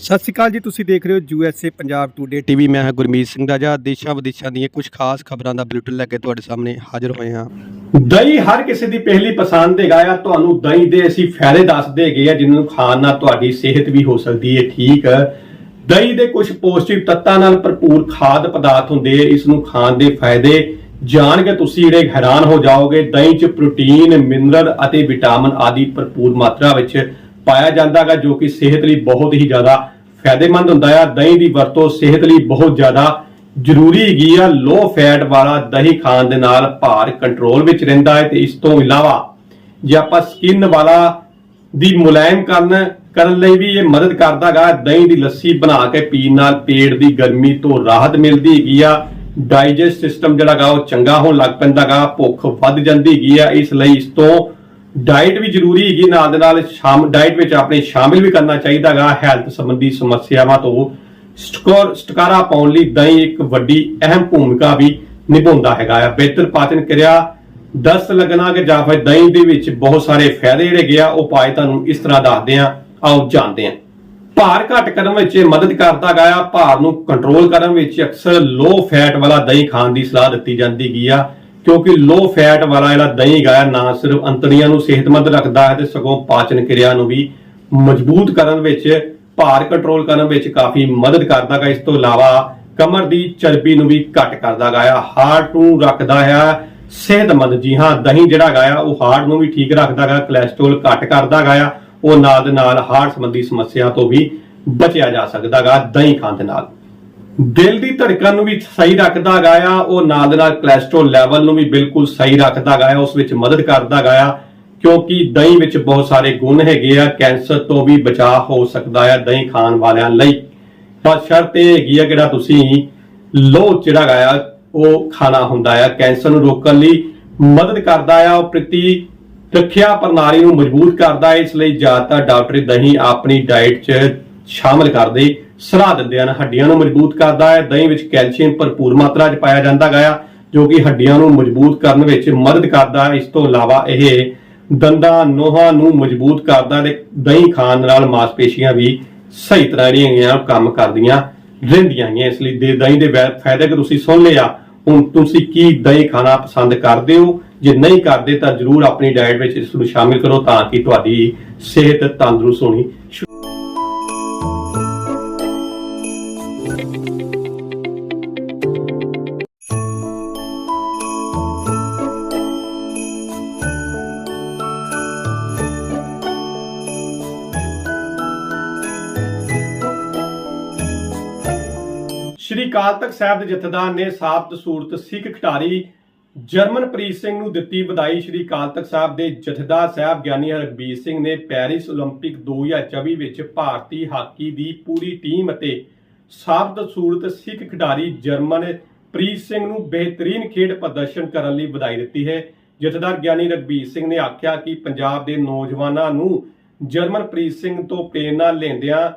ਸਤਿ ਸ਼੍ਰੀ ਅਕਾਲ ਜੀ, ਤੁਸੀਂ ਦੇਖ ਰਹੇ ਹੋ ਯੂਐਸਏ ਪੰਜਾਬ ਟੂਡੇ ਟੀਵੀ ਮੈਂ ਹਾਂ ਗੁਰਮੀਤ ਸਿੰਘ ਰਾਜਾ। ਦੇਸ਼ਾਂ ਵਿਦੇਸ਼ਾਂ ਦੀਆਂ ਕੁਝ ਖਾਸ ਖਬਰਾਂ ਦਾ ਬੁਲੇਟਿਨ ਲੈ ਕੇ ਤੁਹਾਡੇ ਸਾਹਮਣੇ ਹਾਜ਼ਰ ਹੋਏ ਹਾਂ। ਦਹੀਂ ਹਰ ਕਿਸੇ ਦੀ ਪਹਿਲੀ ਪਸੰਦ ਹੈਗਾ ਆ। ਤੁਹਾਨੂੰ ਦਹੀਂ ਦੇ ਅਸੀਂ ਫਾਇਦੇ ਦੱਸਦੇ ਹੈਗੇ ਆ, ਜਿਨ੍ਹਾਂ ਨੂੰ ਖਾਣ ਨਾਲ ਤੁਹਾਡੀ ਸਿਹਤ ਵੀ ਹੋ ਸਕਦੀ ਹੈ, ਠੀਕ ਦਹੀਂ ਦੇ ਕੁਝ ਪੋਸ਼ਟਿਕ ਤੱਤਾਂ ਨਾਲ ਭਰਪੂਰ ਖਾਦ ਪਦਾਰਥ ਹੁੰਦੇ ਆ, ਇਸ ਨੂੰ ਖਾਣ ਦੇ ਫਾਇਦੇ ਜਾਣ ਕੇ ਤੁਸੀਂ, ਜਿਹੜੇ ਹੈਰਾਨ ਹੋ ਜਾਓਗੇ। ਦਹੀਂ 'ਚ ਪ੍ਰੋਟੀਨ, ਮਿਨਰਲ ਅਤੇ ਵਿਟਾਮਿਨ ਆਦਿ ਭਰਪੂਰ ਮਾਤਰਾ ਵਿੱਚ ਪਾਇਆ ਜਾਂਦਾ ਹੈਗਾ ਜੋ ਕਿ ਸਿਹਤ ਲਈ ਬਹੁਤ ਹੀ ਜ਼ਿਆਦਾ ਫਾਇਦੇਮੰਦ ਹੁੰਦਾ ਆ। ਦਹੀਂ ਦੀ ਵਰਤੋਂ ਸਿਹਤ ਲਈ ਬਹੁਤ ਜ਼ਿਆਦਾ ਜ਼ਰੂਰੀ ਹੈਗੀ ਆ। ਲੋ ਫੈਟ ਵਾਲਾ ਦਹੀਂ ਖਾਣ ਦੇ ਨਾਲ ਭਾਰ ਕੰਟਰੋਲ ਵਿੱਚ ਰਹਿੰਦਾ ਹੈ ਤੇ ਇਸ ਤੋਂ ਇਲਾਵਾ ਜੇ ਆਪਾਂ ਸਕਿਨ ਵਾਲਾ ਦੀ ਮੁਲਾਇਮ ਕਰਨ ਕਰਨ ਲਈ ਵੀ ਇਹ ਮਦਦ ਕਰਦਾਗਾ, ਦਹੀਂ ਦੀ ਲੱਸੀ ਬਣਾ ਕੇ ਪੀਣ ਨਾਲ ਪੇਟ ਦੀ ਗਰਮੀ ਤੋਂ ਰਾਹਤ ਮਿਲਦੀ ਹੈਗੀ ਆ। ਡਾਈਜੈਸਟ ਸਿਸਟਮ ਜਿਹੜਾ ਗਾ ਉਹ ਚੰਗਾ ਹੋਣ ਲੱਗ ਪੈਂਦਾਗਾ, ਭੁੱਖ ਵੱਧ ਜਾਂਦੀ ਹੈਗੀ ਆ। ਇਸ ਲਈ ਇਸ ਤੋਂ ਡਾਈਟ ਵੀ ਜ਼ਰੂਰੀ ਹੈਗੀ, ਨਾਲ ਦੇ ਨਾਲ ਸ਼ਾਮ ਡਾਈਟ ਵਿੱਚ ਆਪਣੇ ਸ਼ਾਮਿਲ ਵੀ ਕਰਨਾ ਚਾਹੀਦਾਗਾ ਹੈਲਥ ਸੰਬੰਧੀ ਸਮੱਸਿਆਵਾਂ ਤੋਂ ਸਕੋਰ ਸਟਕਾਰਾ ਪਾਉਣ ਲਈ ਦਹੀਂ ਇੱਕ ਵੱਡੀ ਅਹਿਮ ਭੂਮਿਕਾ ਵੀ ਨਿਭਾਉਂਦਾ ਹੈਗਾ ਆ। ਬਿਹਤਰ ਪਾਚਨ ਕਿਰਿਆ ਦਸਤ ਲੱਗਣਾ ਕਿ ਜਾਂ ਫਿਰ ਦਹੀਂ ਦੇ ਵਿੱਚ ਬਹੁਤ ਸਾਰੇ ਫਾਇਦੇ ਜਿਹੜੇ ਗਿਆ ਉਹ ਪਾਏ ਤੁਹਾਨੂੰ ਇਸ ਤਰ੍ਹਾਂ ਦੱਸਦੇ ਆ। ਆਓ ਜਾਣਦੇ ਆ। ਭਾਰ ਘੱਟ ਕਰਨ ਵਿੱਚ ਮਦਦ ਕਰਦਾ ਗਿਆ ਭਾਰ ਨੂੰ ਕੰਟਰੋਲ ਕਰਨ ਵਿੱਚ ਅਕਸਰ ਲੋ ਫੈਟ ਵਾਲਾ ਦਹੀਂ ਖਾਣ ਦੀ ਸਲਾਹ ਦਿੱਤੀ ਜਾਂਦੀ ਗਈ ਆ। ਕਿਉਂਕਿ ਲੋ ਫੈਟ ਵਾਲਾ ਜਿਹੜਾ ਦਹੀਂ ਗਿਆ ਨਾ ਸਿਰਫ ਅੰਤੜੀਆਂ ਨੂੰ ਸਿਹਤਮੰਦ ਰੱਖਦਾ ਹੈ ਤੇ ਸਗੋਂ ਪਾਚਨ ਕਿਰਿਆ ਨੂੰ ਵੀ ਮਜ਼ਬੂਤ ਕਰਨ ਵਿੱਚ, ਭਾਰ ਕੰਟਰੋਲ ਕਰਨ ਵਿੱਚ ਕਾਫੀ ਮਦਦ ਕਰਦਾ ਹੈ ਇਸ ਤੋਂ ਇਲਾਵਾ ਕਮਰ ਦੀ ਚਰਬੀ ਨੂੰ ਵੀ ਘੱਟ ਕਰਦਾ ਗਿਆ ਹਾਰਟ ਨੂੰ ਰੱਖਦਾ ਹੈ ਸਿਹਤਮੰਦ। ਜੀ ਹਾਂ, ਦਹੀਂ ਜਿਹੜਾ ਗਾਇਆ ਉਹ ਹਾਰਟ ਨੂੰ ਵੀ ਠੀਕ ਰੱਖਦਾ ਗਿਆ ਕੋਲੇਸਟ੍ਰੋਲ ਘੱਟ ਕਰਦਾ ਗਾਇਆ ਉਹ ਨਾਲ ਦੇ ਨਾਲ ਹਾਰਟ ਸੰਬੰਧੀ ਸਮੱਸਿਆ ਤੋਂ ਵੀ ਬਚਿਆ ਜਾ ਸਕਦਾ ਗਾ ਦਹੀਂ ਖਾਣ ਦੇ ਨਾਲ। ਦਿਲ ਦੀ ਧੜਕਣ ਨੂੰ ਵੀ ਸਹੀ ਰੱਖਦਾ ਗਿਆ ਉਹ ਨਾਲ ਦੇ ਨਾਲ ਕੋਲੇਸਟ੍ਰੋਲ ਲੈਵਲ ਨੂੰ ਵੀ ਬਿਲਕੁਲ ਸਹੀ ਰੱਖਦਾ ਗਿਆ ਉਸ ਵਿੱਚ ਮਦਦ ਕਰਦਾ ਗਾਇਆ ਕਿਉਂਕਿ ਦਹੀਂ ਵਿੱਚ ਬਹੁਤ ਸਾਰੇ ਗੁਣ ਹੈਗੇ ਆ, ਕੈਂਸਰ ਤੋਂ ਵੀ ਬਚਾਅ ਹੋ ਸਕਦਾ ਹੈ ਦਹੀਂ ਖਾਣ ਵਾਲਿਆਂ ਲਈ। ਪਰ ਸ਼ਰਤ ਇਹ ਹੈਗੀ ਆ, ਜਿਹੜਾ ਤੁਸੀਂ ਲੋ ਜਿਹੜਾ ਗਿਆ ਉਹ ਖਾਣਾ ਹੁੰਦਾ ਆ। ਕੈਂਸਰ ਨੂੰ ਰੋਕਣ ਲਈ ਮਦਦ ਕਰਦਾ ਆ, ਉਹ ਪ੍ਰਤੀ ਰੱਖਿਆ ਪ੍ਰਣਾਲੀ ਨੂੰ ਮਜ਼ਬੂਤ ਕਰਦਾ ਹੈ ਇਸ ਲਈ ਜ਼ਿਆਦਾਤਰ ਡਾਕਟਰ ਦਹੀਂ ਆਪਣੀ ਡਾਈਟ 'ਚ ਸ਼ਾਮਲ ਕਰਦੇ। ਸਲਾਹ ਦਿੰਦੇ ਹਨ। ਹੱਡੀਆਂ ਨੂੰ ਮਜ਼ਬੂਤ ਕਰਦਾ ਹੈ। ਦਹੀਂ ਵਿੱਚ ਕੈਲਸ਼ੀਅਮ ਭਰਪੂਰ ਮਾਤਰਾ 'ਚ ਪਾਇਆ ਜਾਂਦਾ ਗਿਆ ਜੋ ਕਿ ਹੱਡੀਆਂ ਨੂੰ ਮਜ਼ਬੂਤ ਕਰਨ ਵਿੱਚ ਮਦਦ ਕਰਦਾ ਹੈ। ਇਸ ਤੋਂ ਇਲਾਵਾ ਇਹ ਦੰਦਾਂ, ਨੋਹਾਂ ਨੂੰ ਮਜ਼ਬੂਤ ਕਰਦਾ ਤੇ ਦਹੀਂ ਖਾਣ ਨਾਲ ਮਾਸਪੇਸ਼ੀਆਂ ਵੀ ਸਹੀ ਤਰ੍ਹਾਂ ਜਿਹੜੀਆਂ ਹੈਗੀਆਂ, ਕੰਮ ਕਰਦੀਆਂ ਰਹਿੰਦੀਆਂ ਹੈਗੀਆਂ। ਇਸ ਲਈ ਦੇ ਦਹੀਂ ਦੇ ਫਾਇਦੇ ਕਿ ਤੁਸੀਂ ਸੁਣ ਲਿਆ ਹੁਣ ਤੁਸੀਂ ਕੀ ਦਹੀਂ ਖਾਣਾ ਪਸੰਦ ਕਰਦੇ ਹੋ? ਜੇ ਨਹੀਂ ਕਰਦੇ ਤਾਂ ਜਰੂਰ ਆਪਣੀ ਡਾਈਟ ਵਿੱਚ ਇਸ ਨੂੰ ਸ਼ਾਮਿਲ ਕਰੋ ਤਾਂ ਕਿ ਤੁਹਾਡੀ ਸਿਹਤ ਤੰਦਰੁਸਤ ਹੋਣੀ ਸ਼ੁਰੂ ਸ਼੍ਰੀ ਅਕਾਲ ਤਖਤ ਸਾਹਿਬ ਦੇ ਜਥੇਦਾਰ ਨੇ ਸਾਬਤ ਸੂਰਤ ਸਿੱਖ ਖਿਡਾਰੀ ਜਰਮਨਪ੍ਰੀਤ ਸਿੰਘ ਨੂੰ ਦਿੱਤੀ ਵਧਾਈ ਸ਼੍ਰੀ ਅਕਾਲ ਤਖਤ ਸਾਹਿਬ ਦੇ ਜਥੇਦਾਰ ਸਾਹਿਬ ਗਿਆਨੀ ਹਰਬੀਰ ਸਿੰਘ ਨੇ ਪੈਰਿਸ 올림픽 2024 ਵਿੱਚ ਭਾਰਤੀ ਹਾਕੀ ਦੀ ਪੂਰੀ ਟੀਮ ਅਤੇ ਸਾਬਤ ਸੂਰਤ ਸਿੱਖ ਖਿਡਾਰੀ ਜਰਮਨਪ੍ਰੀਤ ਸਿੰਘ ਨੂੰ ਬਿਹਤਰੀਨ ਖੇਡ ਪ੍ਰਦਰਸ਼ਨ ਕਰਨ ਲਈ ਵਧਾਈ ਦਿੱਤੀ ਹੈ ਜਥੇਦਾਰ ਗਿਆਨੀ ਰਗਬੀਰ ਸਿੰਘ ਨੇ ਆਖਿਆ ਕਿ ਪੰਜਾਬ ਦੇ ਨੌਜਵਾਨਾਂ ਨੂੰ ਜਰਮਨਪ੍ਰੀਤ ਸਿੰਘ ਤੋਂ ਪ੍ਰੇਰਨਾ ਲੈਂਦਿਆਂ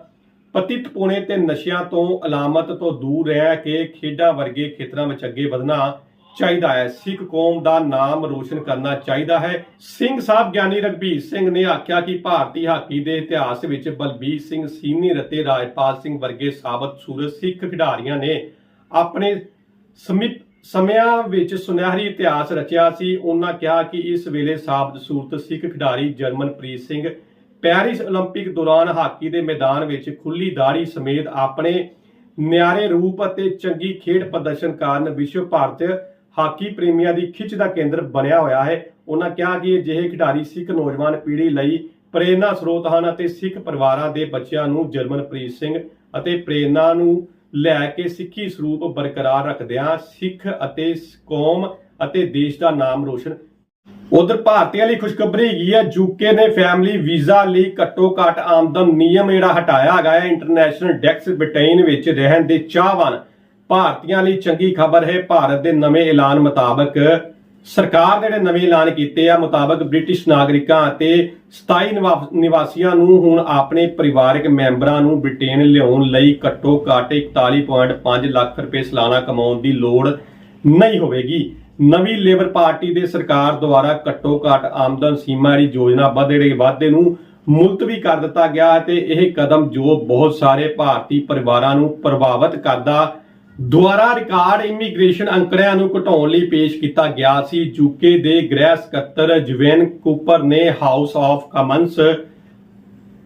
ਪਤਿਤ ਪੁਣੇ ਤੇ ਨਸ਼ਿਆਂ ਤੋਂ ਅਲਾਮਤ ਤੋਂ ਦੂਰ ਰਹਿ ਕੇ ਖੇਡਾਂ ਵਰਗੇ ਖੇਤਰਾਂ ਵਿੱਚ ਅੱਗੇ ਵਧਣਾ ਚਾਹੀਦਾ ਹੈ। ਸਿੱਖ ਕੌਮ ਦਾ ਨਾਮ ਰੋਸ਼ਨ ਕਰਨਾ ਚਾਹੀਦਾ ਹੈ। ਸਿੰਘ ਸਾਹਿਬ ਗਿਆਨੀ ਰਗਬੀਰ ਸਿੰਘ ਨੇ ਆਖਿਆ ਕਿ ਭਾਰਤੀ ਹਾਕੀ ਦੇ ਇਤਿਹਾਸ ਵਿੱਚ ਬਲਬੀਰ ਸਿੰਘ ਸੀਨੀਅਰ ਅਤੇ ਰਾਜਪਾਲ ਸਿੰਘ ਵਰਗੇ ਸਾਬਤ ਸੂਰਤ ਸਿੱਖ ਖਿਡਾਰੀਆਂ ਨੇ ਆਪਣੇ ਸਮਿਪ ਸਮਿਆਂ ਵਿੱਚ ਸੁਨਹਿਰੀ ਇਤਿਹਾਸ ਰਚਿਆ ਸੀ। ਉਹਨਾਂ ਕਿਹਾ ਕਿ ਇਸ ਵੇਲੇ ਸਾਬਤ ਸੂਰਤ ਸਿੱਖ ਖਿਡਾਰੀ ਜਰਮਨਪ੍ਰੀਤ ਸਿੰਘ ਪੈਰਿਸ 올림픽 ਦੌਰਾਨ ਹਾਕੀ ਦੇ ਮੈਦਾਨ ਵਿੱਚ ਖੁੱਲੀ ਦਾੜੀ ਸਮੇਤ ਆਪਣੇ ਨਿਆਰੇ ਰੂਪ ਅਤੇ ਚੰਗੀ ਖੇਡ ਪ੍ਰਦਰਸ਼ਨ ਕਾਰਨ ਵਿਸ਼ਵ ਭਰ 'ਚ ਹਾਕੀ ਪ੍ਰੇਮੀਆਂ ਦੀ ਖਿੱਚ ਦਾ ਕੇਂਦਰ ਬਣਿਆ ਹੋਇਆ ਹੈ ਉਹਨਾਂ ਕਿਹਾ ਕਿ ਅਜਿਹੇ ਖਿਡਾਰੀ ਸਿੱਖ ਨੌਜਵਾਨ ਪੀੜ੍ਹੀ ਲਈ ਪ੍ਰੇਰਨਾ ਸਰੋਤ ਹਨ ਅਤੇ ਸਿੱਖ ਪਰਿਵਾਰਾਂ ਦੇ ਬੱਚਿਆਂ ਨੂੰ ਜਰਮਨਪ੍ਰੀਤ ਸਿੰਘ ਅਤੇ ਪ੍ਰੇਰਨਾ ਨੂੰ ਲੈ ਕੇ ਸਿੱਖੀ ਸਰੂਪ ਬਰਕਰਾਰ ਰੱਖਦਿਆਂ ਸਿੱਖ ਅਤੇ ਕੌਮ ਅਤੇ ਦੇਸ਼ ਦਾ ਨਾਮ ਰੋਸ਼ਨ ਉਧਰ ਭਾਰਤੀਆਂ ਲਈ ਖੁਸ਼ਖਬਰੀ ਹੈਗੀ ਹੈ ਯੂਕੇ ਨੇ ਫੈਮਿਲੀ ਵੀਜ਼ਾ ਲਈ ਘੱਟੋ ਘੱਟ ਆਮਦਨ ਨਿਯਮ ਜਿਹੜਾ ਹਟਾਇਆ ਗਿਆ ਹੈ ਇੰਟਰਨੈਸ਼ਨਲ ਡੈਕਸ ਬ੍ਰਿਟੇਨ ਵਿੱਚ ਰਹਿਣ ਦੇ ਚਾਹਵਾਨ। ਭਾਰਤੀਆਂ ਲਈ ਚੰਗੀ ਖਬਰ ਹੈ, ਭਾਰਤ ਦੇ ਨਵੇਂ ਐਲਾਨ ਮੁਤਾਬਕ ਸਰਕਾਰ ਜਿਹੜੇ ਨਵੇਂ ਐਲਾਨ ਕੀਤੇ ਆ ਮੁਤਾਬਕ ਬ੍ਰਿਟਿਸ਼ ਨਾਗਰਿਕਾਂ ਅਤੇ 27 ਨਿਵਾ- ਨਿਵਾਸੀਆਂ ਨੂੰ ਹੁਣ ਆਪਣੇ ਪਰਿਵਾਰਕ ਮੈਂਬਰਾਂ ਨੂੰ ਬ੍ਰਿਟੇਨ ਲਿਆਉਣ ਲਈ ਘੱਟੋ ਘੱਟ 41.5 ਲੱਖ ਰੁਪਏ ਸਾਲਾਨਾ ਕਮਾਉਣ ਦੀ ਲੋੜ ਨਹੀਂ ਹੋਵੇਗੀ। ਨਵੀਂ ਲੇਬਰ ਪਾਰਟੀ ਦੇ ਸਰਕਾਰ ਦੁਆਰਾ ਘੱਟੋ ਘੱਟ ਆਮਦਨ ਸੀਮਾ ਦੀ ਯੋਜਨਾ ਵਧੇੜੇ ਵਾਧੇ ਨੂੰ ਮੁਲਤਵੀ ਕਰ ਦਿੱਤਾ ਗਿਆ ਤੇ ਇਹ ਕਦਮ ਜੋ ਬਹੁਤ ਸਾਰੇ ਭਾਰਤੀ ਪਰਿਵਾਰਾਂ ਨੂੰ ਪ੍ਰਭਾਵਿਤ ਕਰਦਾ, ਦੁਆਰਾ ਰਿਕਾਰਡ ਇਮੀਗ੍ਰੇਸ਼ਨ ਅੰਕੜਿਆਂ ਨੂੰ ਘਟਾਉਣ ਲਈ ਪੇਸ਼ ਕੀਤਾ ਗਿਆ ਸੀ। ਯੂਕੇ ਦੇ ਗ੍ਰਹਿ ਸਕੱਤਰ ਜਵੇਨ ਕੂਪਰ ਨੇ ਹਾਊਸ ਆਫ ਕਾਮਨਸ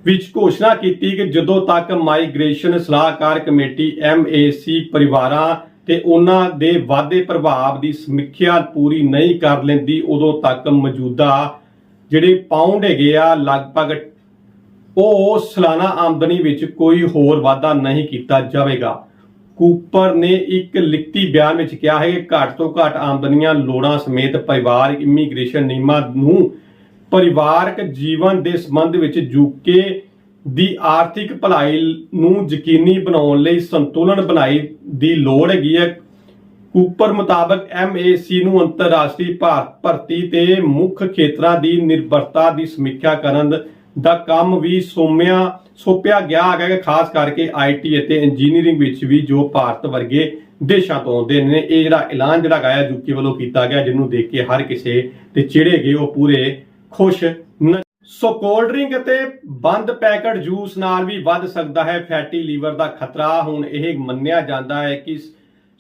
ਵਿੱਚ ਘੋਸ਼ਣਾ ਕੀਤੀ ਕਿ ਜਦੋਂ ਤੱਕ ਮਾਈਗ੍ਰੇਸ਼ਨ ਸਲਾਹਕਾਰ ਕਮੇਟੀ ਐਮਏਸੀ ਪਰਿਵਾਰਾਂ ਤੇ ਉਹਨਾਂ ਦੇ ਵਾਧੇ ਪ੍ਰਭਾਵ ਦੀ ਸਮੀਖਿਆ ਪੂਰੀ ਨਹੀਂ ਕਰ ਲੈਂਦੀ, ਉਦੋਂ ਤੱਕ ਮੌਜੂਦਾ ਜਿਹੜੇ ਪਾਉਂਡ ਹੈਗੇ ਆ, ਲਗਭਗ ਉਹ ਸਾਲਾਨਾ ਆਮਦਨੀ ਵਿੱਚ ਕੋਈ ਹੋਰ ਵਾਧਾ ਨਹੀਂ ਕੀਤਾ ਜਾਵੇਗਾ। ਕੂਪਰ ਨੇ ਇੱਕ ਲਿਖਤੀ ਬਿਆਨ ਵਿੱਚ ਕਿਹਾ ਹੈ ਕਿ ਘੱਟ ਤੋਂ ਘੱਟ ਆਮਦਨੀਆਂ ਲੋੜਾਂ ਸਮੇਤ ਪਰਿਵਾਰ, ਇਮੀਗ੍ਰੇਸ਼ਨ ਨਿਯਮਾਂ ਨੂੰ ਪਰਿਵਾਰਕ ਜੀਵਨ ਦੇ ਸੰਬੰਧ ਵਿੱਚ ਯੂਕੇ ਦੀ ਆਰਥਿਕ ਭਲਾਈ ਨੂੰ ਯਕੀਨੀ ਬਣਾਉਣ ਲਈ ਸੰਤੁਲਨ ਬਣਾਈ ਦੀ ਲੋੜ ਹੈਗੀ ਹੈ। ਕੂਪਰ ਮੁਤਾਬਕ ਐਮਏਸੀ ਨੂੰ ਅੰਤਰਰਾਸ਼ਟਰੀ ਭਾਰਤ ਭਰਤੀ ਤੇ ਮੁੱਖ ਖੇਤਰਾਂ ਦੀ ਨਿਰਭਰਤਾ ਦੀ ਸਮੀਖਿਆ ਕਰਨ ਦਾ ਕੰਮ ਵੀ ਸੋਮਿਆ ਸੋਪਿਆ ਗਿਆ ਹੈਗਾ ਖਾਸ ਕਰਕੇ ਆਈਟੀ ਅਤੇ ਇੰਜੀਨੀਅਰਿੰਗ ਵਿੱਚ ਵੀ ਜੋ ਭਾਰਤ ਵਰਗੇ ਦੇਸ਼ਾਂ ਤੋਂ ਆਉਂਦੇ ਨੇ, ਇਹ ਜਿਹੜਾ ਐਲਾਨ ਜਿਹੜਾ ਗਾਇਆ ਯੂਕੇ ਵੱਲੋਂ ਕੀਤਾ ਗਿਆ, ਜਿਹਨੂੰ ਦੇਖ ਕੇ ਹਰ ਕਿਸੇ ਤੇ ਚਿਹੜੇ ਗਏ ਉਹ ਪੂਰੇ ਖੁਸ਼ ਸੋ ਕੋਲਡ ਡਰਿੰਕ ਅਤੇ ਬੰਦ ਪੈਕਟ ਜੂਸ ਨਾਲ ਵੀ ਵੱਧ ਸਕਦਾ ਹੈ, ਫੈਟੀ ਲੀਵਰ ਦਾ ਖਤਰਾ। ਹੁਣ ਇਹ ਮੰਨਿਆ ਜਾਂਦਾ ਹੈ ਕਿ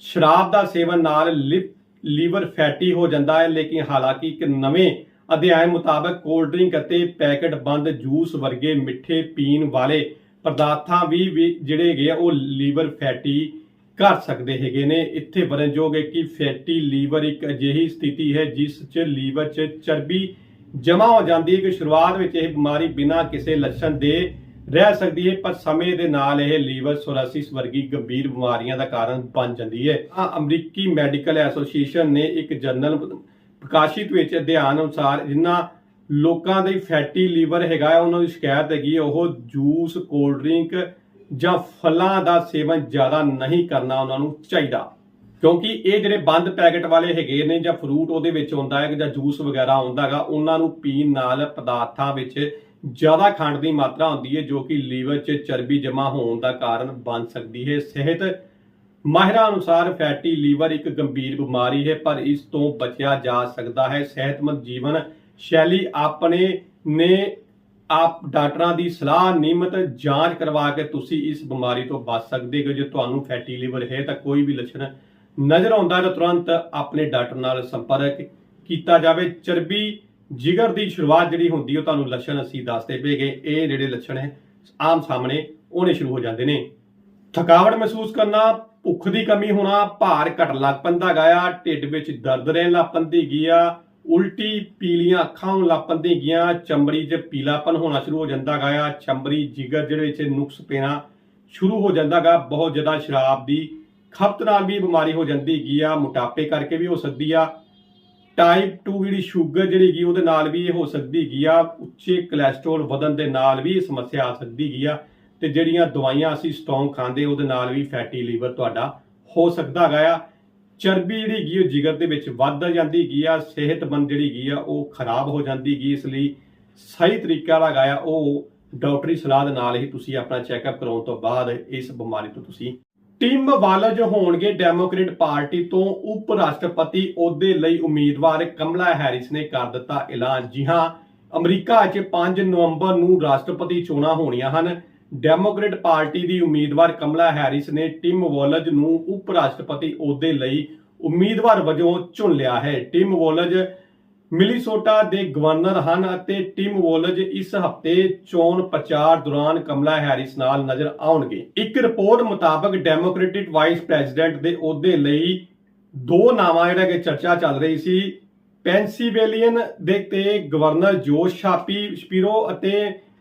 ਸ਼ਰਾਬ ਦਾ ਸੇਵਨ ਨਾਲ ਲਿਪ ਲੀਵਰ ਫੈਟੀ ਹੋ ਜਾਂਦਾ ਹੈ, ਲੇਕਿਨ ਹਾਲਾਂਕਿ ਇੱਕ ਨਵੇਂ ਅਧਿਐਨ ਮੁਤਾਬਕ ਕੋਲਡ ਡਰਿੰਕ ਅਤੇ ਪੈਕਟ ਬੰਦ ਜੂਸ ਵਰਗੇ ਮਿੱਠੇ ਪੀਣ ਵਾਲੇ ਪਦਾਰਥਾਂ ਵੀ ਵੀ ਜਿਹੜੇ ਹੈਗੇ ਆ, ਉਹ ਲੀਵਰ ਫੈਟੀ ਕਰ ਸਕਦੇ ਹੈਗੇ ਨੇ। ਇੱਥੇ ਵਰਣਯੋਗ ਹੈ ਕਿ ਫੈਟੀ ਲੀਵਰ ਇੱਕ ਅਜਿਹੀ ਸਥਿਤੀ ਹੈ ਜਿਸ 'ਚ ਲੀਵਰ 'ਚ ਚਰਬੀ ਜਮਾ ਹੋ ਜਾਂਦੀ ਹੈ ਕਿ ਸ਼ੁਰੂਆਤ ਵਿੱਚ ਇਹ ਬਿਮਾਰੀ ਬਿਨਾਂ ਕਿਸੇ ਲੱਛਣ ਦੇ ਰਹਿ ਸਕਦੀ ਹੈ ਪਰ ਸਮੇਂ ਦੇ ਨਾਲ ਇਹ ਲੀਵਰ ਸੋਰਾਸਿਸ ਵਰਗੀ ਗੰਭੀਰ ਬਿਮਾਰੀਆਂ ਦਾ ਕਾਰਨ ਬਣ ਜਾਂਦੀ ਹੈ। ਆ ਅਮਰੀਕੀ ਮੈਡੀਕਲ ਐਸੋਸੀਏਸ਼ਨ ਨੇ ਇੱਕ ਜਰਨਲ ਪ੍ਰਕਾਸ਼ਿਤ ਵਿੱਚ ਅਧਿਐਨ ਅਨੁਸਾਰ ਜਿਨ੍ਹਾਂ ਲੋਕਾਂ ਦੇ ਫੈਟੀ ਲੀਵਰ ਹੈਗਾ ਹੈ, ਉਹਨਾਂ ਦੀ ਸ਼ਿਕਾਇਤ ਹੈਗੀ ਉਹ ਜੂਸ ਕੋਲਡ ਡਰਿੰਕ ਜਾਂ ਫਲਾਂ ਦਾ ਸੇਵਨ ਜ਼ਿਆਦਾ ਨਹੀਂ ਕਰਨਾ ਉਹਨਾਂ ਨੂੰ ਚਾਹੀਦਾ। ਕਿਉਂਕਿ ਇਹ ਜਿਹੜੇ ਬੰਦ ਪੈਕੇਟ ਵਾਲੇ ਹੈਗੇ ਨੇ ਜਾਂ ਫਰੂਟ ਉਹਦੇ ਵਿੱਚ ਹੁੰਦਾ ਹੈ ਜਾਂ ਜੂਸ ਵਗੈਰਾ ਆਉਂਦਾ ਹੈਗਾ, ਉਹਨਾਂ ਨੂੰ ਪੀਣ ਨਾਲ ਪਦਾਰਥਾਂ ਵਿੱਚ ਜ਼ਿਆਦਾ ਖੰਡ ਦੀ ਮਾਤਰਾ ਹੁੰਦੀ ਹੈ, ਜੋ ਕਿ ਲੀਵਰ 'ਚ ਚਰਬੀ ਜਮ੍ਹਾਂ ਹੋਣ ਦਾ ਕਾਰਨ ਬਣ ਸਕਦੀ ਹੈ। ਸਿਹਤ ਮਾਹਿਰਾਂ ਅਨੁਸਾਰ ਫੈਟੀ ਲੀਵਰ ਇੱਕ ਗੰਭੀਰ ਬਿਮਾਰੀ ਹੈ, ਪਰ ਇਸ ਤੋਂ ਬਚਿਆ ਜਾ ਸਕਦਾ ਹੈ। ਸਿਹਤਮੰਦ ਜੀਵਨ ਸ਼ੈਲੀ ਆਪਣੇ ਨੇ ਆਪ ਡਾਕਟਰਾਂ ਦੀ ਸਲਾਹ, ਨਿਯਮਤ ਜਾਂਚ ਕਰਵਾ ਕੇ ਤੁਸੀਂ ਇਸ ਬਿਮਾਰੀ ਤੋਂ ਬਚ ਸਕਦੇ ਹੋ। ਜੇ ਤੁਹਾਨੂੰ ਫੈਟੀ ਲੀਵਰ ਹੈ ਤਾਂ ਕੋਈ ਵੀ ਲੱਛਣ ਨਜ਼ਰ ਆਉਂਦਾ ਤਾਂ ਤੁਰੰਤ ਆਪਣੇ ਡਾਕਟਰ ਨਾਲ ਸੰਪਰਕ ਕੀਤਾ ਜਾਵੇ। ਚਰਬੀ, ਜਿਗਰ ਦੀ ਸ਼ੁਰੂਆਤ ਜਿਹੜੀ ਹੁੰਦੀ ਹੈ ਉਹ ਤੁਹਾਨੂੰ ਲੱਛਣ ਅਸੀਂ ਦੱਸਦੇ ਪਏਗੇ ਇਹ ਜਿਹੜੇ ਲੱਛਣ ਹੈ, ਆਮ ਸਾਹਮਣੇ ਆਉਣੇ ਸ਼ੁਰੂ ਹੋ ਜਾਂਦੇ ਨੇ। ਥਕਾਵਟ ਮਹਿਸੂਸ ਕਰਨਾ, ਭੁੱਖ ਦੀ ਕਮੀ ਹੋਣਾ, ਭਾਰ ਘਟ ਲੱਗ ਪੈਂਦਾ ਗਿਆ ਢਿੱਡ ਵਿੱਚ ਦਰਦ ਰਹਿਣ ਲੱਗ ਪੈਂਦੀ ਗਿਆ ਉਲਟੀ ਪੀਲੀਆਂ ਅੱਖਾਂ ਹੋਣ ਲੱਗ ਪੈਂਦੀ ਗਿਆ ਚਮੜੀ 'ਚ ਪੀਲਾਪਨ ਹੋਣਾ ਸ਼ੁਰੂ ਹੋ ਜਾਂਦਾ ਗਿਆ ਚਮੜੀ, ਜਿਗਰ, ਜਿਹੜੇ ਵਿੱਚ ਨੁਕਸ ਪੈਣਾ ਸ਼ੁਰੂ ਹੋ ਜਾਂਦਾ ਗਾ ਬਹੁਤ ਜ਼ਿਆਦਾ ਸ਼ਰਾਬ ਦੀ ਖਪਤ ਨਾਲ ਵੀ ਬਿਮਾਰੀ ਹੋ ਜਾਂਦੀ ਹੈਗੀ ਆ, ਮੋਟਾਪੇ ਕਰਕੇ ਵੀ ਹੋ ਸਕਦੀ ਆ। ਟਾਈਪ 2 ਜਿਹੜੀ ਸ਼ੂਗਰ ਜਿਹੜੀ ਹੈਗੀ ਉਹਦੇ ਨਾਲ ਵੀ ਇਹ ਹੋ ਸਕਦੀ ਹੈਗੀ ਆ। ਉੱਚੇ ਕੋਲੇਸਟ੍ਰੋਲ ਵਧਣ ਦੇ ਨਾਲ ਵੀ ਇਹ ਸਮੱਸਿਆ ਆ ਸਕਦੀ ਹੈਗੀ ਆ। ਤੇ ਜਿਹੜੀਆਂ ਦਵਾਈਆਂ ਅਸੀਂ ਸਟਰੋਂਗ ਖਾਂਦੇ, ਉਹਦੇ ਨਾਲ ਵੀ ਫੈਟੀ ਲੀਵਰ ਤੁਹਾਡਾ ਹੋ ਸਕਦਾ ਹੈਗਾ ਆ। ਚਰਬੀ ਜਿਹੜੀ ਹੈਗੀ ਉਹ ਜਿਗਰ ਦੇ ਵਿੱਚ ਵੱਧ ਜਾਂਦੀ ਹੈਗੀ ਆ। ਸਿਹਤਮੰਦ ਜਿਹੜੀ ਹੈਗੀ ਆ, ਉਹ ਖਰਾਬ ਹੋ ਜਾਂਦੀ ਹੈਗੀ ਇਸ ਲਈ ਸਹੀ ਤਰੀਕਾ ਹੈਗਾ ਆ, ਉਹ ਡਾਕਟਰੀ ਸਲਾਹ ਦੇ ਨਾਲ ਹੀ ਤੁਸੀਂ ਆਪਣਾ ਚੈੱਕਅਪ ਕਰਾਉਣ ਤੋਂ ਬਾਅਦ ਇਸ ਬਿਮਾਰੀ ਤੋਂ ਤੁਸੀਂ ਟਿਮ ਵਾਲਜ ਹੋਣਗੇ ਡੈਮੋਕ੍ਰੇਟ ਪਾਰਟੀ ਤੋਂ ਉਪ ਰਾਸ਼ਟਰਪਤੀ ਅਹੁਦੇ ਲਈ ਉਮੀਦਵਾਰ ਕਮਲਾ ਹੈਰਿਸ ਨੇ ਕਰ ਦਿੱਤਾ ਐਲਾਨ। ਜੀ ਹਾਂ, ਅਮਰੀਕਾ 'ਚ 5 ਨਵੰਬਰ ਨੂੰ ਰਾਸ਼ਟਰਪਤੀ ਚੋਣਾਂ ਹੋਣੀਆਂ ਹਨ। ਡੈਮੋਕ੍ਰੇਟ ਪਾਰਟੀ ਦੀ ਉਮੀਦਵਾਰ ਕਮਲਾ ਹੈਰਿਸ ਨੇ ਟਿਮ ਵਾਲਜ ਨੂੰ ਉਪ ਰਾਸ਼ਟਰਪਤੀ ਅਹੁਦੇ ਲਈ ਉਮੀਦਵਾਰ ਵਜੋਂ ਚੁਣ ਲਿਆ ਹੈ। ਟਿਮ ਵਾਲਜ ਮਿਲੀਸੋਟਾ ਦੇ ਗਵਰਨਰ ਹਨ ਅਤੇ ਟਿਮ ਵੋਲਜ ਇਸ ਹਫ਼ਤੇ ਚੋਣ ਪ੍ਰਚਾਰ ਦੌਰਾਨ ਕਮਲਾ ਹੈਰਿਸ ਨਾਲ ਨਜ਼ਰ ਆਉਣਗੇ। ਇੱਕ ਰਿਪੋਰਟ ਮੁਤਾਬਕ ਡੈਮੋਕ੍ਰੈਟਿਕ ਵਾਈਸ ਪ੍ਰੈਜ਼ੀਡੈਂਟ ਦੇ ਅਹੁਦੇ ਲਈ ਦੋ ਨਾਵਾਂ ਜਿਹੜਾ ਕਿ ਚਰਚਾ ਚੱਲ ਰਹੀ ਸੀ ਪੈਂਸੀਵੇਲੀਅਨ ਦੇ ਤੇ ਗਵਰਨਰ ਜੋਸ਼ ਸ਼ਾਪੀ ਸਪੀਰੋ ਅਤੇ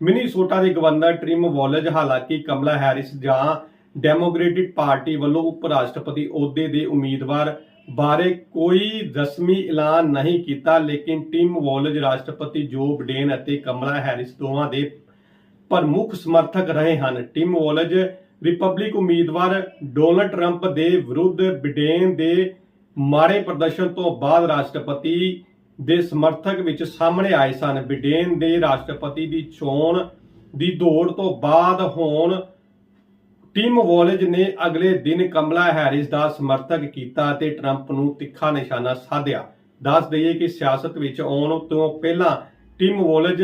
ਮਿਨੀਸੋਟਾ ਦੇ ਗਵਰਨਰ ਟ੍ਰਿਮ ਵੋਲਜ। ਹਾਲਾਂਕਿ ਕਮਲਾ ਹੈਰਿਸ ਜਾਂ ਡੈਮੋਕ੍ਰੈਟਿਕ ਪਾਰਟੀ ਵੱਲੋਂ ਉਪ ਰਾਸ਼ਟਰਪਤੀ ਅਹੁਦੇ ਦੇ ਉਮੀਦਵਾਰ ਬਾਰੇ ਕੋਈ ਰਸਮੀ ਐਲਾਨ ਨਹੀਂ ਕੀਤਾ, ਲੇਕਿਨ ਟਿਮ ਵੋਲਜ, ਰਾਸ਼ਟਰਪਤੀ ਜੋ ਬਿਡੇਨ ਅਤੇ ਕਮਲਾ ਹੈਰਿਸ ਦੋਵਾਂ ਦੇ ਪ੍ਰਮੁੱਖ ਸਮਰਥਕ ਰਹੇ ਹਨ। ਟਿਮ ਵੋਲਜ ਰਿਪਬਲਿਕ ਉਮੀਦਵਾਰ ਡੋਨਲਡ ਟਰੰਪ ਦੇ ਵਿਰੁੱਧ ਬਿਡੇਨ ਦੇ ਮਾੜੇ ਪ੍ਰਦਰਸ਼ਨ ਤੋਂ ਬਾਅਦ ਰਾਸ਼ਟਰਪਤੀ ਦੇ ਸਮਰਥਕ ਵਿੱਚ ਸਾਹਮਣੇ ਆਏ ਸਨ। ਬਿਡੇਨ ਦੇ ਰਾਸ਼ਟਰਪਤੀ ਦੀ ਚੋਣ ਦੀ ਦੌੜ ਤੋਂ ਬਾਅਦ ਹੁਣ ਟੀਮ ਵੋਲਜ ਨੇ ਅਗਲੇ ਦਿਨ ਕਮਲਾ ਹੈਰਿਸ ਦਾ ਸਮਰਥਕ ਕੀਤਾ ਅਤੇ ਟਰੰਪ ਨੂੰ ਤਿੱਖਾ ਨਿਸ਼ਾਨਾ ਸਾਧਿਆ। ਦੱਸ ਦਈਏ ਕਿ ਸਿਆਸਤ ਵਿੱਚ ਆਉਣ ਤੋਂ ਪਹਿਲਾਂ ਟੀਮ ਵੋਲਜ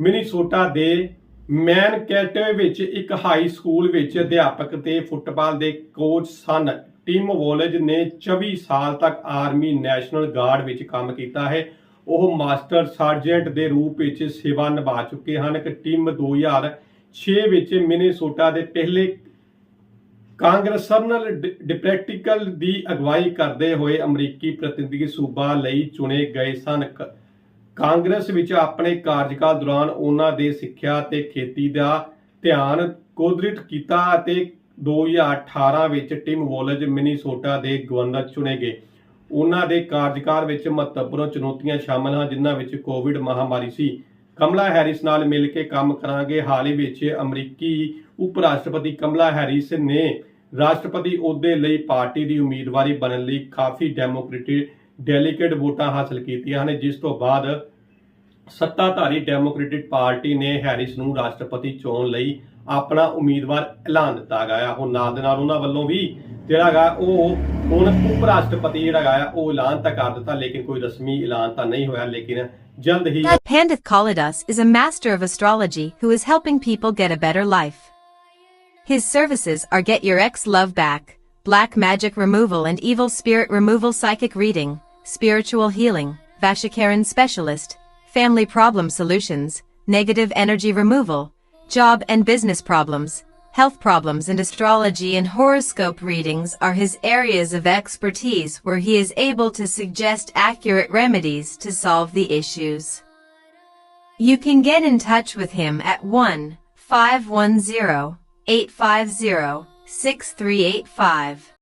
ਮਿਨੀਸੋਟਾ ਦੇ ਮੈਨਕੈਟੇ ਵਿੱਚ ਇੱਕ ਹਾਈ ਸਕੂਲ ਵਿੱਚ ਅਧਿਆਪਕ ਤੇ ਫੁੱਟਬਾਲ ਦੇ ਕੋਚ ਸਨ। ਟੀਮ ਵੋਲਜ ਨੇ 24 ਸਾਲ ਤੱਕ ਆਰਮੀ ਨੈਸ਼ਨਲ ਗਾਰਡ ਵਿੱਚ ਕੰਮ ਕੀਤਾ ਹੈ। ਉਹ ਮਾਸਟਰ ਸਰਜੈਂਟ ਦੇ ਰੂਪ ਵਿੱਚ ਸੇਵਾ ਨਿਭਾ ਚੁੱਕੇ ਹਨ। ਕਿ ਟਿਮ 2006 ਵਿੱਚ ਮਿਨੀਸੋਟਾ ਦੇ ਪਹਿਲੇ ਕਾਂਗਰਸ ਕਾਂਗਰਸਨਲ ਡਿਪਰੈਕਟੀਕਲ ਦੀ ਅਗਵਾਈ ਕਰਦੇ ਹੋਏ ਅਮਰੀਕੀ ਪ੍ਰਤੀਨਿਧੀ ਸੂਬਾ ਲਈ ਚੁਣੇ ਗਏ ਸਨ। ਕ- ਕਾਂਗਰਸ ਵਿੱਚ ਆਪਣੇ ਕਾਰਜਕਾਲ ਦੌਰਾਨ ਉਹਨਾਂ ਦੇ ਸਿੱਖਿਆ ਤੇ ਖੇਤੀ ਦਾ ਧਿਆਨ ਕੋਦਰਿਤ ਕੀਤਾ ਅਤੇ 2018 ਵਿੱਚ ਟਿਮ ਵੋਲਜ ਮਿਨੀਸੋਟਾ ਦੇ ਗਵਰਨਰ ਚੁਣੇ ਗਏ। ਉਹਨਾਂ ਦੇ ਕਾਰਜਕਾਲ ਵਿੱਚ ਮਹੱਤਵਪੂਰਨ ਚੁਣੌਤੀਆਂ ਸ਼ਾਮਲ ਹਨ, ਜਿਨ੍ਹਾਂ ਵਿੱਚ ਕੋਵਿਡ ਮਹਾਮਾਰੀ ਸੀ। ਕਮਲਾ ਹੈਰਿਸ ਨਾਲ ਮਿਲ ਕੇ ਕੰਮ ਕਰਾਂਗੇ। ਹਾਲ ਹੀ ਵਿੱਚ ਅਮਰੀਕੀ ਉਪ ਰਾਸ਼ਟਰਪਤੀ ਕਮਲਾ ਹੈਰਿਸ ਨੇ ਰਾਸ਼ਟਰਪਤੀ ਅਹੁਦੇ ਲਈ ਪਾਰਟੀ ਦੀ ਉਮੀਦਵਾਰੀ ਬਣਨ ਲਈ ਕਾਫੀ ਡੈਮੋਕ੍ਰੈਟਿਕ ਡੈਲੀਗੇਟ ਵੋਟਾਂ ਹਾਸਲ ਕੀਤੀਆਂ ਹਨ, ਜਿਸ ਤੋਂ ਬਾਅਦ ਸੱਤਾਧਾਰੀ ਡੈਮੋਕ੍ਰੈਟਿਕ ਪਾਰਟੀ ਨੇ ਹੈਰਿਸ ਨੂੰ ਰਾਸ਼ਟਰਪਤੀ ਚੋਣ ਲਈ ਆਪਣਾ ਉਮੀਦਵਾਰ ਐਲਾਨ ਦਿੱਤਾ ਗਿਆ ਹੁਣ ਨਾਲ ਦੇ ਨਾਲ ਉਹਨਾਂ ਵੱਲੋਂ ਵੀ ਜਿਹੜਾ ਗਾ ਉਹ ਹੁਣ ਉਪ ਰਾਸ਼ਟਰਪਤੀ ਜਿਹੜਾ ਗਾ ਉਹ ਐਲਾਨ ਤਾਂ ਕਰ ਦਿੱਤਾ, ਲੇਕਿਨ ਕੋਈ ਰਸਮੀ ਐਲਾਨ ਤਾਂ ਨਹੀਂ ਹੋਇਆ, ਲੇਕਿਨ ਜਲਦ ਹੀ Pandit Kalidas is a master of astrology who is helping people get a better life. His services are Get Your Ex Love Back, Black Magic Removal and Evil Spirit Removal Psychic Reading, Spiritual Healing, Vashikaran Specialist, Family Problem Solutions, Negative Energy Removal, Job and Business Problems, Health Problems and Astrology and Horoscope Readings are his areas of expertise where he is able to suggest accurate remedies to solve the issues. You can get in touch with him at 1 510 850 6385.